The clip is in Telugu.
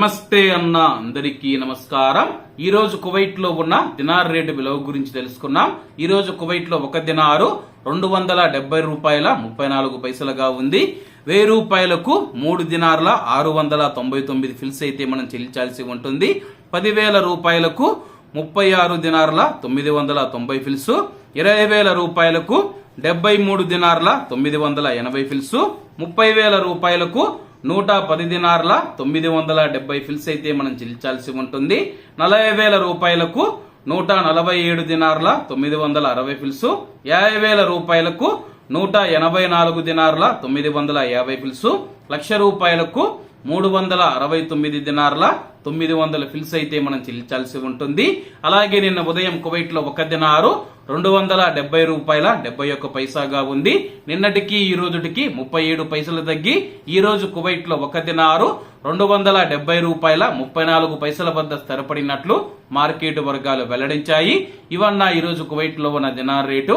నమస్తే అన్న అందరికీ నమస్కారం. ఈ రోజు కువైట్లో ఉన్న దినార్ రేటు విలువ గురించి తెలుసుకున్నాం. ఈ రోజు కువైట్లో ఒక దినారు రెండు వందల డెబ్బై రూపాయల ముప్పై నాలుగు పైసలుగా ఉంది. వెయ్యి రూపాయలకు మూడు దినార్ల ఆరు వందల తొంభై తొమ్మిది ఫిల్స్ అయితే మనం చెల్లించాల్సి ఉంటుంది. పదివేల రూపాయలకు ముప్పై ఆరు దినార్ల తొమ్మిది వందల తొంభై ఫిల్స్. ఇరవై వేల రూపాయలకు డెబ్బై మూడు దినార్ల తొమ్మిది వందల ఎనభై ఫిల్స్. ముప్పై వేల రూపాయలకు నూట పది దినార్ల తొమ్మిది వందల డెబ్బై ఫిల్స్ అయితే మనం చెల్లించాల్సి ఉంటుంది. నలభై వేల రూపాయలకు నూట నలభై ఏడు దినార్ల తొమ్మిది వందల అరవై ఫిల్స్. యాభై వేల రూపాయలకు నూట ఎనభై నాలుగు దినార్ల తొమ్మిది వందల యాభై ఫిల్స్. లక్ష రూపాయలకు మూడు వందల అరవై తొమ్మిది దినార్ల తొమ్మిది వందల ఫిల్స్ అయితే మనం చెల్లించాల్సి ఉంటుంది. అలాగే నిన్న ఉదయం కువైట్లో ఒక దినారు రెండు వందల డెబ్బై రూపాయల డెబ్బై ఒక్క పైసాగా ఉంది. నిన్నటికి ఈ రోజుటికి ముప్పై ఏడు పైసలు తగ్గి ఈ రోజు కువైట్లో ఒక దినారు రెండు వందల డెబ్బై రూపాయల ముప్పై నాలుగు పైసల వద్ద స్థిరపడినట్లు మార్కెట్ వర్గాలు వెల్లడించాయి. ఇవన్న ఈ రోజు కువైట్లో ఉన్న దినార్ రేటు